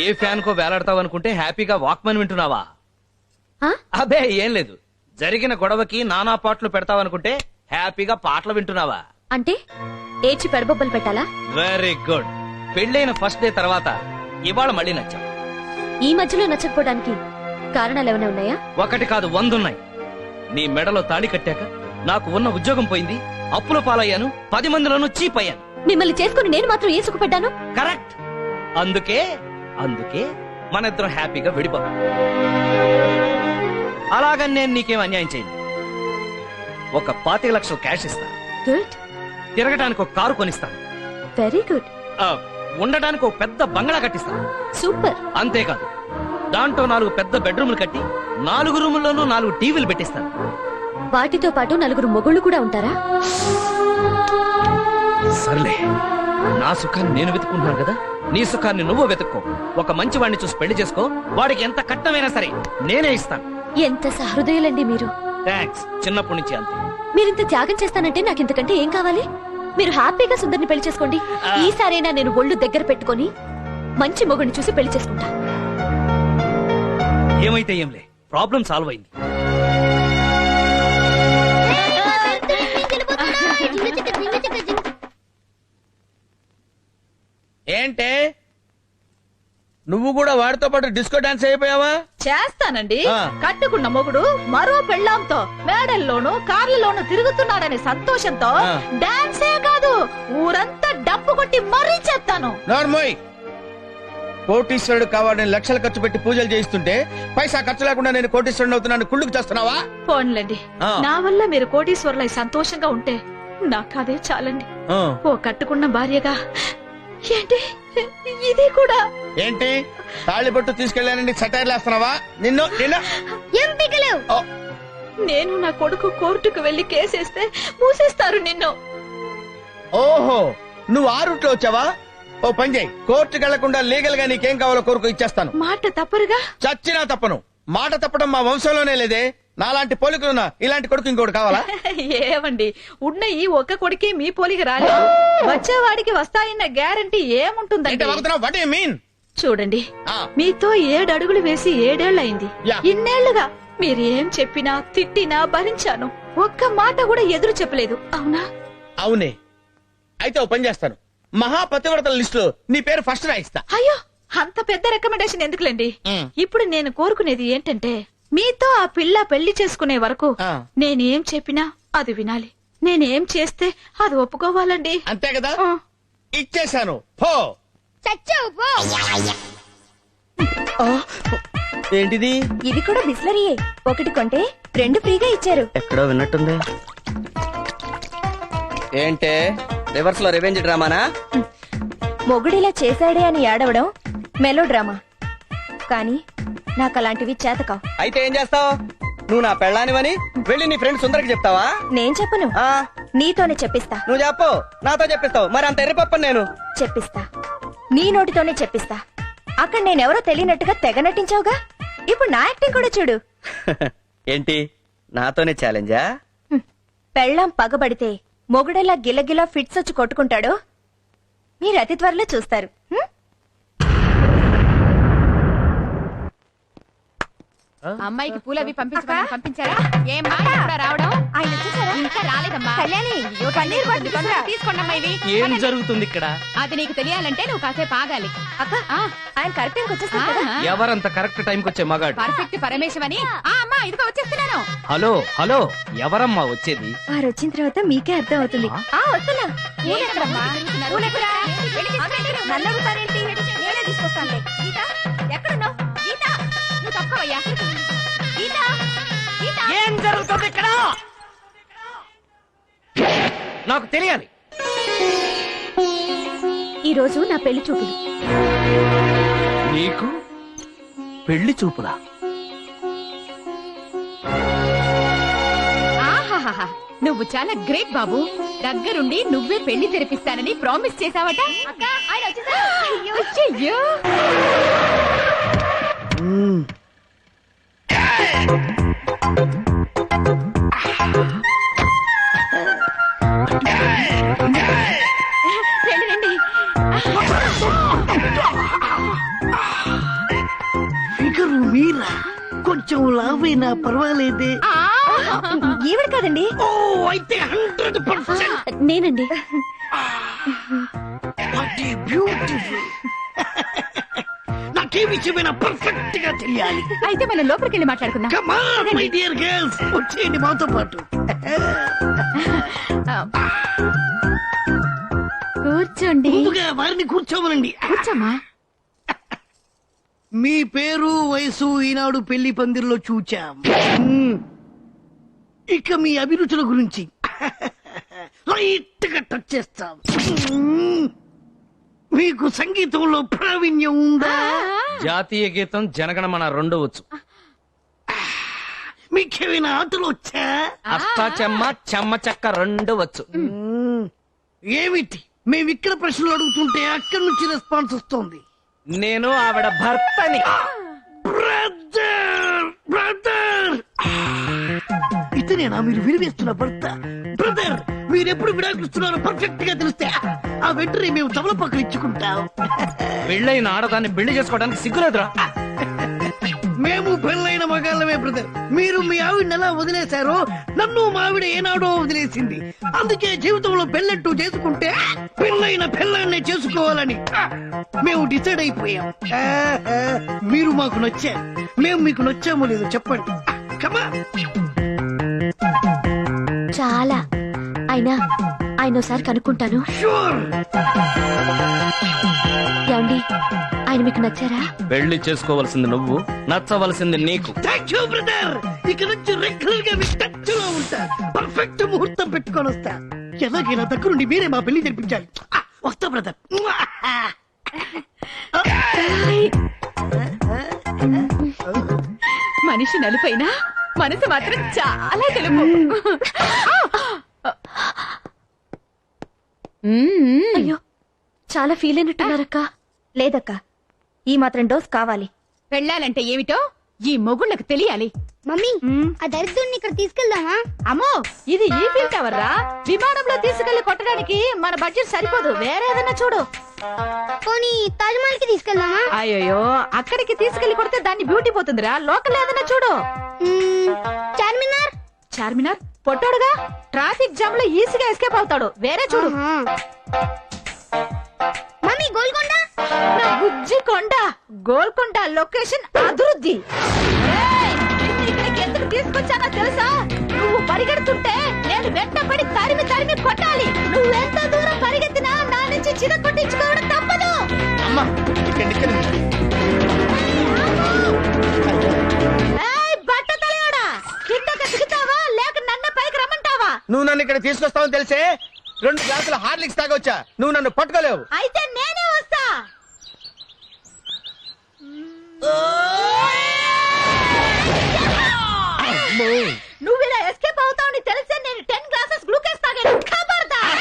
ఏ fan కో వేలాడతావు అనుకుంటే హ్యాపీగా workman వింటున్నావా? అబే ఏం లేదు. జరిగిన గొడవకి నానా పాటలు పెడతావు అనుకుంటే హ్యాపీగా పాటలు వింటున్నావా? అంటే ఏడ్చి పెడబొబ్బలు పెట్టాలా? వెరీ గుడ్ పెళ్ళైన ఫస్ట్ డే తర్వాత ఇవాళ మళ్ళీ నచ్చాం. ఈ మధ్యలో నచ్చకపోవడానికి కారణాలు ఏమైనా ఉన్నాయా? ఒకటి కాదు వందున్నాయి. నీ మెడలో తాళి కట్టాక నాకు ఉన్న ఉద్యోగం పోయింది అప్పుల పాలయ్యాను పది మందిలోనూ చీప్ అయ్యాను మిమ్మల్ని చేసుకుని నేను మాత్రం ఏ సుఖపడ్డాను కరెక్ట్ అందుకే అందుకే మన ఇద్దరం హ్యాపీగా విడిపోతాం. అలాగని నేను నీకేం అన్యాయం చేయను. ఒక పాతిక లక్షలు క్యాష్ ఇస్తాను గుడ్. తిరగడానికి ఒక కారు కొనిస్తాను వెరీ గుడ్. ఆ, ఉండడానికి ఒక పెద్ద బంగ్లా కట్టిస్తాను సూపర్. అంతేకాదు దాంట్లో నాలుగు పెద్ద బెడ్రూమ్లు కట్టి నాలుగు రూముల్లోనూ నాలుగు టీవీలు పెట్టిస్తాను వాటితో పాటు నలుగురు మొగుళ్ళు కూడా ఉంటారా? సర్లే నా సుఖాన్ని నేను వెతుకుంటున్నాను కదా? నీ సుఖాన్ని నువ్వు వెతుక్కో ఒక మంచి వాడిని చూసి పెళ్ళి చేసుకో వాడికి ఎంత కట్టమైనా సరే నేనే ఇస్తాను ఎంత సహృదయులండి మీరు థ్యాంక్స్ చిన్నప్పటి నుంచి అంతే మీరింత త్యాగం చేస్తానంటే నాకు ఇంతకంటే ఏం కావాలి మీరు హ్యాపీగా సుందర్ని పెళ్ళి చేసుకోండి. ఈసారైనా నేను ఒళ్ళు దగ్గర పెట్టుకొని మంచి మొగుడిని చూసి పెళ్ళి చేసుకుంటా ఏమైతే ఏంలే ప్రాబ్లం సాల్వ్ అయింది ఏంటే నువ్వు కూడా వాడితో పాటు డిస్కో డాన్స్ అయిపోయావా చేస్తానండి ఆ. కట్టుకున్న మొగుడు మరో పెళ్ళాంతో మేడల్లోనూ కార్లలోనూ తిరుగుతున్నాడనే సంతోషంతో ఆ. డాన్సే కాదు ఊరంతా డప్పు కొట్టి మరీ చేస్తాను నార్మోయ్ కోటీశ్వరుడు కావాలని లక్షలు ఖర్చు పెట్టి పూజలు చేయిస్తుంటే పైసా ఖర్చు లేకుండా నేను కోటీశ్వరుడు అవుతున్నాను కుళ్ళుకు చేస్తున్నావా పోన్లండి ఆ. నా వల్ల మీరు కోటీశ్వర్లై సంతోషంగా ఉంటే నాకు అదే చాలండి. ఓ కట్టుకున్న భార్యగా ఏంటి ఇది కూడా ఏంటి? తాళి బొట్టు తీసుకెళ్ళానని సటైర్లు వేస్తున్నావా నిన్ను నిన్ను. ఓ, నేను నా కొడుకు కోర్టుకు వెళ్ళి కేసేస్తే మూసేస్తారు నిన్ను. ఓహో నువ్వు ఆ రూట్లో వచ్చావా? ఓ పని చేయి. కోర్టుకు వెళ్ళకుండా లీగల్గా నీకేం కావాలో కోరుకు ఇచ్చేస్తాను. మాట తప్పరుగా? చచ్చినా తప్పను. మాట తప్పడం మా వంశంలోనే లేదే. నాలాంటి పోలికలున్నా ఇలాంటి కొడుకు ఇంకోటి కావాలా? ఏమండి ఉన్న ఈ ఒక్క కొడుకే మీ పోలికి రాలేదు. వచ్చేవాడికి వస్తాయన్న గ్యారంటీ ఏముంటుందండి? మీన్ చూడండి. మీతో ఏడు అడుగులు వేసి ఏడేళ్ళయింది. ఇన్నేళ్ళుగా మీరు ఏం చెప్పినా తిట్టినా భరించాను. ఒక్క మాట కూడా ఎదురు చెప్పలేదు. అవునా? అవునే. అయితే ఓ పని చేస్తాను. మహాపతివ్రతల లిస్ట్లో నీ పేరు ఫస్ట్ రాయిస్తా. అయ్యో అంత పెద్ద రికమెండేషన్ ఎందుకులేండి. ఇప్పుడు నేను కోరుకునేది ఏంటంటే మీతో ఆ పిల్ల పెళ్ళి చేసుకునే వరకు. నేనేం చెప్పినా అది వినాలి. నేనేం చేస్తే అది ఒప్పుకోవాలండి. అంతే కదా. ఇచ్చేశాను. పో. ఏంటిది? ఇది కూడా బిస్లరీయే ఒకటి కొంటే రెండు ఫ్రీగా ఇచ్చారు. ఎక్కడో విన్నట్టుంది. ఏంటే? రివర్స్లో రివెంజ్ డ్రామానా? మొగుడిలా చేశాడే అని ఏడవడం మెలో డ్రామా. కానీ నాకు అలాంటివి చేతకావు. అయితే ఏం చేస్తావు? నువ్వు నా పెళ్ళానివని వెళ్ళి నీ ఫ్రెండ్ సుందరికి చెప్తావా? నేను చెప్పను. ఆ. నీతోనే చెప్పిస్తా. నువ్వు చెప్పు. నాతో చెప్పిస్తావు. మరి అంత ఎర్రిపప్పని నేను. చెప్పిస్తా. నీ నోటితోనే చెప్పిస్తా. అక్కడ నేనెవరో తెలియనట్టుగా తెగ నటించావుగా? ఇప్పుడు నా యాక్టింగ్ కూడా చూడు. ఏంటి? నాతోనే ఛాలెంజా. పెళ్ళాం పగబడితే మొగుడెలా గిలగిలా ఫిట్స్ వచ్చి కొట్టుకుంటాడో? మీరు అతి త్వరలో చూస్తారు. అమ్మాయికి పూలు అవి పంపించమని పంపించారా? ఏమ్మా ఎప్పుడా రావడం? ఆయన వచ్చేసారా? ఇంకా రాలేదమ్మా. కళ్యాణి, అయ్యో, పన్నీర్ బటర్ తొందరగా తీసుకురా. తీసుకోండమ్మా ఇవి. ఏం పదండి. జరుగుతుంది ఇక్కడ? అది నీకు తెలియాలంటే నువ్వు కాసేపు ఆగాలి. అక్క ఆ, ఆయన కరెక్ట్ టైంకి వచ్చేస్తారు కదా? ఆ, ఎవరంత కరెక్ట్ టైంకి వచ్చే మగాడు? పర్ఫెక్ట్ పరమేశమని. ఆ అమ్మా ఇదిగో వచ్చేస్తున్నాను. హలో హలో ఎవరమ్మా వచ్చేది? వారు వచ్చిన తర్వాత మీకే అర్థం అవుతుంది. ఆ? ఆ వస్తున్నా. జరుగుతుంది ఇక్కడ? నాకు తెలియాలి. ఈ రోజు నా పెళ్ళి చూపులు. నీకు పెళ్ళి చూపులా? ఆహాహాహా. నువ్వు చాలా గ్రేట్ బాబు. దగ్గరుండి నువ్వే పెళ్ళి తెరిపిస్తానని ప్రామిస్ చేసావట అయ్యయ్యో. రండి రండి ఫిగరు మీరా? కొంచెం లావైనా పర్వాలేదే. ఈవిడ కాదండి. ఓ అయితే నేనండి. What beautiful. నాకే విషయమైన పర్ఫెక్ట్ అయితే మనం లోపలికి వెళ్ళి మాట్లాడుకుందాం కమ్ ఆన్ మై డియర్ వచ్చేయండి మాతో పాటు. కూర్చోండి. ముందుగా వారిని కూర్చోమనండి. కూర్చోమ్మా మీ పేరు వయసు ఈనాడు పెళ్ళి పందిరిలో చూచాం. ఇక మీ అభిరుచుల గురించి. లైట్గా టచ్ చేస్తాం. మీకు సంగీతంలో ప్రావీణ్యం ఉందా? జాతీయ గీతం జనగణమన రెండు వచ్చు మీకేమైనా ఆటలు వచ్చా? అష్టా చెమ్మ చెమ్మ చెక్క రెండు వచ్చు మ్మ్. మేమిక్కడ ప్రశ్నలు అడుగుతుంటే అక్కడి నుంచి రెస్పాన్స్ వస్తోంది. నేను ఆవిడ భర్తని. బ్రదర్ బ్రదర్ ఇతనేనా? మీరు విరివేస్తున్న భర్త. బ్రదర్ మీరు ఎప్పుడు విడాకులుస్తున్నారో పర్ఫెక్ట్గా తెలిస్తే ఆ వెంటనే మేము తమలపాకులు ఇచ్చుకుంటాం. పెళ్ళైన ఆడదాన్ని పెళ్ళి చేసుకోవడానికి సిగ్గులేదురా. మేము పెళ్ళైన మగాళ్ళమే బ్రదర్ మీరు మీ ఆవిడని ఎలా వదిలేశారో నన్ను మా ఆవిడ ఏనాడో వదిలేసింది. అందుకే జీవితంలో పెళ్ళట్టు చేసుకుంటే పెళ్ళైన పెళ్ళాన్నే చేసుకోవాలని మేము డిసైడ్ అయిపోయాం. మీరు మాకు నచ్చారు. మేము మీకు నచ్చామో లేదో చెప్పండి. కమా చాలా. అయినా ఆయన ఒకసారి కనుక్కుంటాను. ఏమండి ఆయన మీకు నచ్చారా? పెళ్ళి చేసుకోవలసింది నువ్వు నచ్చవలసింది నీకు. థ్యాంక్ యూ బ్రదర్ ఇక నుంచి రెగ్యులర్గా మీ టచ్లో ఉంటా. పర్ఫెక్ట్ ముహూర్తం పెట్టుకొని వస్తా. ఎలాగైనా దగ్గరుండి మీరే మా పెళ్ళి జరిపించాలి. ఆ, వస్తా బ్రదర్ మనిషి నలుపైనా మనసు మాత్రం చాలా తెలుపు. మ్మ్. అయ్యో చాలా ఫీల్ అయినట్టున్నారక్క లేదక్క ఈ మాత్రం డోస్ కావాలి. పెళ్ళాలంటే ఏమిటో ఈ మొగుళ్ళకు తెలియాలి. మమ్మీ ఆ దరిద్రుడిని ఇక్కడ తీసుకెళ్దామా? అమ్మో ఇది ఈ ఫీల్ టవర్ రా విమానంలో తీసుకెళ్ళి కొట్టడానికి మన బడ్జెట్ సరిపోదు. వేరే ఏదైనా చూడు. పోనీ తాజ్మహల్కి తీసుకెళ్దామా? అయ్యో అక్కడికి తీసుకెళ్ళి కొడితే దాన్ని బ్యూటీ పోతుందిరా. లోకల్ ఏదైనా చూడు. చార్మినార్? చార్మినార్? పొట్టాడుగా? ట్రాఫిక్ జామ్లో ఈజీగా ఎస్కేప్ అవుతాడు. వేరే చూడు. మమ్మీ గోల్కొండ? నా బుజ్జి కొండ. గోల్కొండ లొకేషన్ అభివృద్ధి. ఏయ్, నిన్ను ఇక్కడికి ఎందుకు తీసుకొచ్చానో తెలుసా? నువ్వు పరిగెడుతుంటే నేను వెంటపడి తరిమి తరిమి కొట్టాలి. నువ్వు ఎంత దూరం పరిగెత్తినా నా నుంచి చిర కొట్టించుకోవడం తప్పదు. అమ్మా నువ్వు నన్ను ఇక్కడ తీసుకొస్తావని తెలిసే రెండు గ్లాసుల హార్లిక్స్ తాగొచ్చా? నువ్వు నన్ను పట్టుకోలేవు. అయితే నేనే వస్తా. నువ్వు ఇలా ఎస్కేప్ అవుతావని తెలిసే నేను టెన్ గ్లాసెస్ గ్లూకోజ్ తాగాను. ఖబర్దార్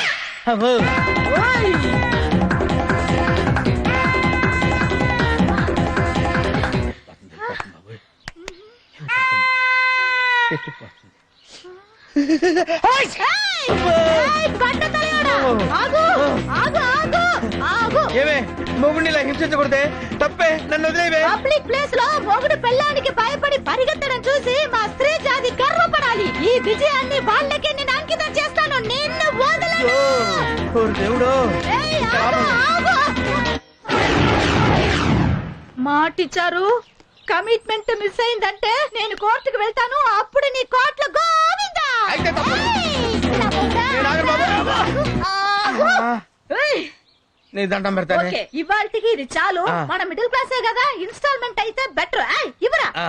ఏమే మొగుడిని ఇలా హింసించకూడదే తప్పే నన్ను వదిలేవే. పబ్లిక్ ప్లేస్లో మొగుడు పెళ్ళానికి భయపడి పరిగెత్తడం చూసి మా స్త్రీ జాతి గర్వపడాలి. ఈ విజయాన్ని వాళ్ళకి నేను అంకితం చేస్తాను. నిన్ను వదలను. దేవుడు. మాటిచ్చారు? కమిట్మెంట్ మిస్ అయిందంటే నేను కోర్టుకు వెళ్తాను. అప్పుడు నీ కోర్టులో గోవిందా అయితే నా దండం పెడతానే. ఓకే ఇవాళకి ఇది చాలు. మన మిడిల్ క్లాసే కదా ఇన్స్టాల్మెంట్ అయితే బెటర్. ఇవరా ఆ,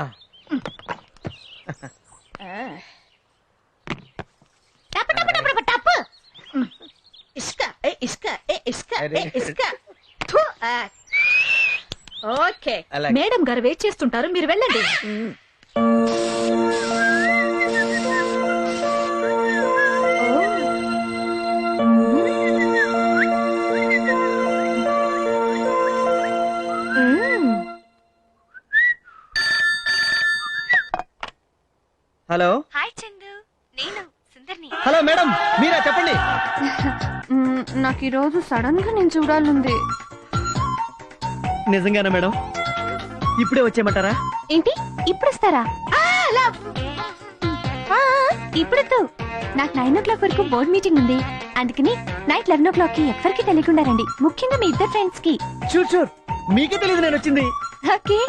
టప్ టప్ టప్ టప్ టప్ ఇసుక ఏ ఇసుక ఏ ఇసుక ఏ ఇసుక. ఓకే. మేడం గారు వెయిట్ చేస్తుంటారు మీరు వెళ్ళండి. హలో? హాయ్ చందు. నేను సుందర్ని. Hello madam. మీరా చెప్పండి. నాకు ఈ రోజు సడన్గా నేను చూడాలంది నిజంగానా మేడం? ఇప్పుడే వచ్చేయమంటారా? ఏంటి? ఇప్పుడు వస్తారా? ఆ, ఇప్పుడు నాకు నైన్ ఓ క్లాక్ వరకు బోర్డ్ మీటింగ్ ఉంది. అందుకని నైట్ లెవెన్ ఓ క్లాక్కి ఎవరికి తెలియకుండా రండి. ముఖ్యంగా మీ ఇద్దరు ఫ్రెండ్స్కి షూర్ షూర్ మీకే తెలియదు నేను వచ్చింది. ఓకే.